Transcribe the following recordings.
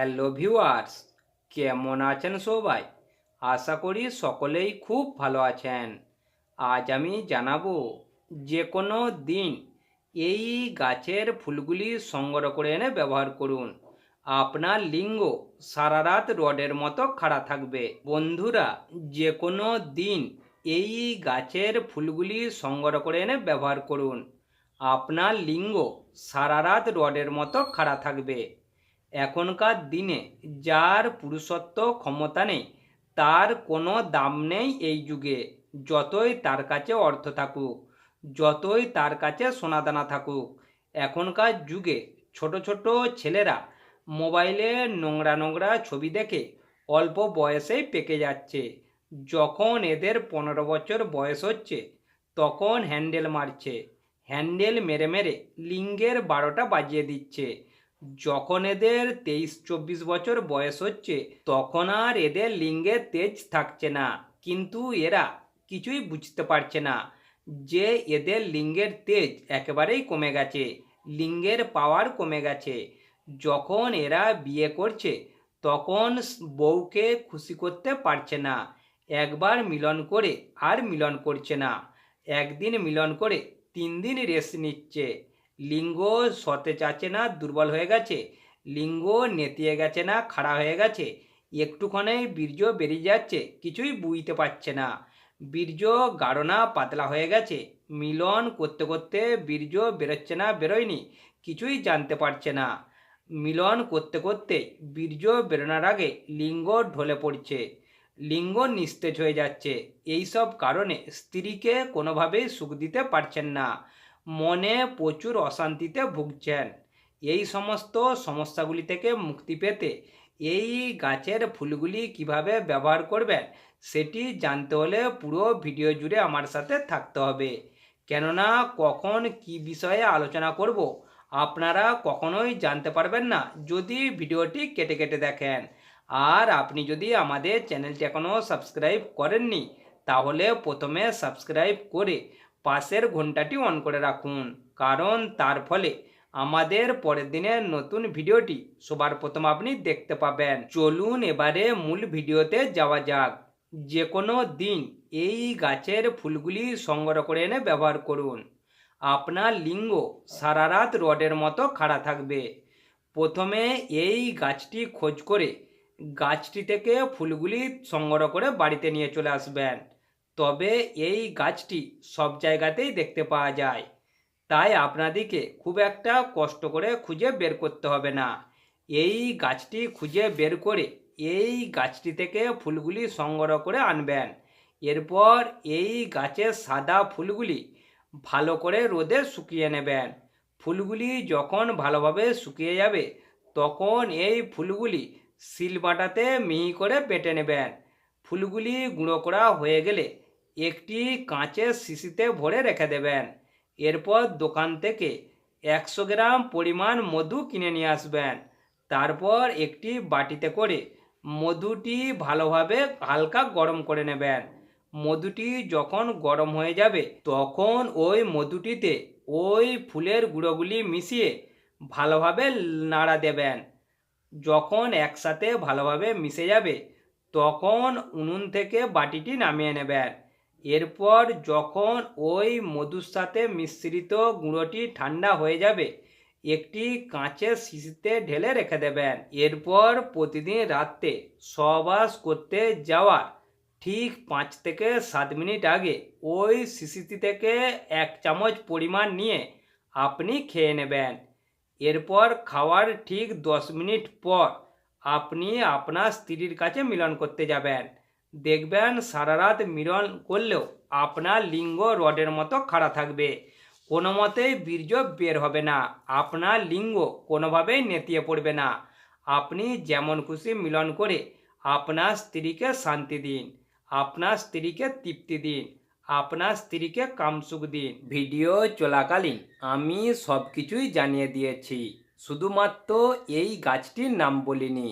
Hello viewers কেমন আছেন সবাই? আশা করি সকলেই খুব ভালো আছেন। আজ আমি জানাব যে কোনো দিন এই গাছের ফুলগুলি সংগ্রহ করে এনে ব্যবহার করুন। আপনার লিঙ্গ সারা রাত রডের মতো খাড়া থাকবে। বন্ধুরা যে কোনো দিন এই গাছের ফুলগুলি সংগ্রহ করে এনে ব্যবহার করুন। আপনার লিঙ্গ সারা রাত রডের মতো খাড়া থাকবে। এখনকার দিনে যার পুরুষত্ব ক্ষমতা নেই, তার কোনো দাম নেই এই যুগে। যতই তার কাছে অর্থ থাকুক, যতই তার কাছে সোনাদানা থাকুক, এখনকার যুগে ছোট ছোট ছেলেরা মোবাইলে নোংরা নোংরা ছবি দেখে অল্প বয়সেই পেকে যাচ্ছে। যখন এদের পনেরো বছর বয়স হচ্ছে, তখন হ্যান্ডেল মারছে। হ্যান্ডেল মেরে মেরে লিঙ্গের বারোটা বাজিয়ে দিচ্ছে। যখন এদের তেইশ চব্বিশ বছর বয়স হচ্ছে, তখন আর এদের লিঙ্গে তেজ থাকছে না। কিন্তু এরা কিছুই বুঝতে পারছে না যে এদের লিঙ্গের তেজ একেবারেই কমে গেছে, লিঙ্গের পাওয়ার কমে গেছে। যখন এরা বিয়ে করছে, তখন বউকে খুশি করতে পারছে না। একবার মিলন করে আর মিলন করছে না। একদিন মিলন করে তিন দিন রেস্ট নিচ্ছে। লিঙ্গ সতে চাচ্ছে না, দুর্বল হয়ে গেছে। লিঙ্গ নেতিয়ে গেছে না, খাড়া হয়ে গেছে। একটুখানে বীর্য বেরিয়ে যাচ্ছে, কিছুই বুঝতে পারছে না। বীর্য গাঢ় না, পাতলা হয়ে গেছে। মিলন করতে করতে বীর্য বেরোচ্ছে না, বেরোয়নি, কিছুই জানতে পারছে না। মিলন করতে করতে বীর্য বেরোনোর আগে লিঙ্গ ঢলে পড়ছে। লিঙ্গ নিস্তেজ হয়ে যাচ্ছে। এই সব কারণে স্ত্রীকে কোনোভাবেই সুখ দিতে পারছেন না। মনে প্রচুর অশান্তিতে ভুগছেন। এই সমস্ত সমস্যাগুলি থেকে মুক্তি পেতে এই গাছের ফুলগুলি কীভাবে ব্যবহার করবেন, সেটি জানতে হলে পুরো ভিডিও জুড়ে আমার সাথে থাকতে হবে। কেননা কখন কি বিষয়ে আলোচনা করব, আপনারা কখনোই জানতে পারবেন না যদি ভিডিওটি কেটে কেটে দেখেন। আর আপনি যদি আমাদের চ্যানেলটি এখনও সাবস্ক্রাইব করেননি, তাহলে প্রথমে সাবস্ক্রাইব করে পাশের ঘন্টাটি অন করে রাখুন। কারণ তার ফলে আমাদের পরের দিনের নতুন ভিডিওটি সবার প্রথম আপনি দেখতে পাবেন। চলুন এবারে মূল ভিডিওতে যাওয়া যাক। যে কোনো দিন এই গাছের ফুলগুলি সংগ্রহ করে এনে ব্যবহার করুন। আপনার লিঙ্গ সারা রাত রডের মতো খাড়া থাকবে। প্রথমে এই গাছটি খোঁজ করে গাছটি থেকে ফুলগুলি সংগ্রহ করে বাড়িতে নিয়ে চলে আসবেন। তবে এই গাছটি সব জায়গাতেই দেখতে পাওয়া যায়। তাই আপনাদেরকে খুব একটা কষ্ট করে খুঁজে বের করতে হবে না। এই গাছটি খুঁজে বের করে এই গাছটি থেকে ফুলগুলি সংগ্রহ করে আনবেন। এরপর এই গাছের সাদা ফুলগুলি ভালো করে রোদে শুকিয়ে নেবেন। ফুলগুলি যখন ভালোভাবে শুকিয়ে যাবে, তখন এই ফুলগুলি শিলবাটাতে মিহি করে বেটে নেবেন। ফুলগুলি গুঁড়ো করা হয়ে গেলে একটি কাঁচের শিশিতে ভরে রেখে দেবেন। এরপর দোকান থেকে একশো গ্রাম পরিমাণ মধু কিনে নিয়ে আসবেন। তারপর একটি বাটিতে করে মধুটি ভালোভাবে হালকা গরম করে নেবেন। মধুটি যখন গরম হয়ে যাবে, তখন ওই মধুটিতে ওই ফুলের গুঁড়োগুলি মিশিয়ে ভালোভাবে নাড়া দেবেন। যখন একসাথে ভালোভাবে মিশে যাবে, তখন উনুন থেকে বাটিটি নামিয়ে নেবেন। এরপর যখন ওই মধুর সাথে মিশ্রিত গুঁড়োটি ঠান্ডা হয়ে যাবে, একটি কাঁচের শিশিতে ঢেলে রেখে দেবেন। এরপর প্রতিদিন রাত্রে সবাস করতে যাওয়ার ঠিক পাঁচ থেকে সাত মিনিট আগে ওই শিশিটি থেকে এক চামচ পরিমাণ নিয়ে আপনি খেয়ে নেবেন। এরপর খাওয়ার ঠিক দশ মিনিট পর আপনি আপনার স্ত্রীর কাছে মিলন করতে যাবেন। দেখবেন সারা রাত মিলন করলেও আপনার লিঙ্গ রডের মতো খাড়া থাকবে। কোনো মতেই বীর্য বের হবে না। আপনার লিঙ্গ কোনোভাবেই নেতিয়ে পড়বে না। আপনি যেমন খুশি মিলন করে আপনার স্ত্রীকে শান্তি দিন, আপনার স্ত্রীকে তৃপ্তি দিন, আপনার স্ত্রীকে কামসুখ দিন। ভিডিও চলাকালীন আমি সব কিছুই জানিয়ে দিয়েছি। শুধুমাত্র এই গাছটির নাম বলিনি।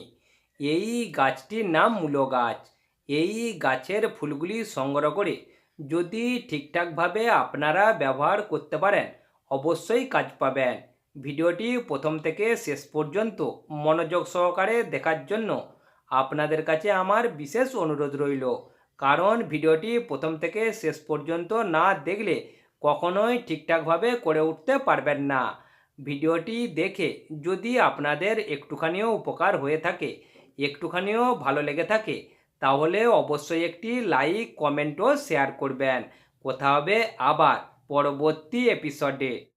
এই গাছটির নাম মূলো গাছ। এই গাছের ফুলগুলি সংগ্রহ করে যদি ঠিকঠাকভাবে আপনারা ব্যবহার করতে পারেন, অবশ্যই কাজ পাবেন। ভিডিওটি প্রথম থেকে শেষ পর্যন্ত মনোযোগ সহকারে দেখার জন্য আপনাদের কাছে আমার বিশেষ অনুরোধ রইল। কারণ ভিডিওটি প্রথম থেকে শেষ পর্যন্ত না দেখলে কখনোই ঠিকঠাকভাবে করে উঠতে পারবেন না। ভিডিওটি দেখে যদি আপনাদের একটুখানিও উপকার হয়ে থাকে, একটুখানিও ভালো লেগে থাকে তাহলে অবশ্যই একটি লাইক কমেন্টও শেয়ার করবেন। কথা হবে আবার পরবর্তী এপিসোডে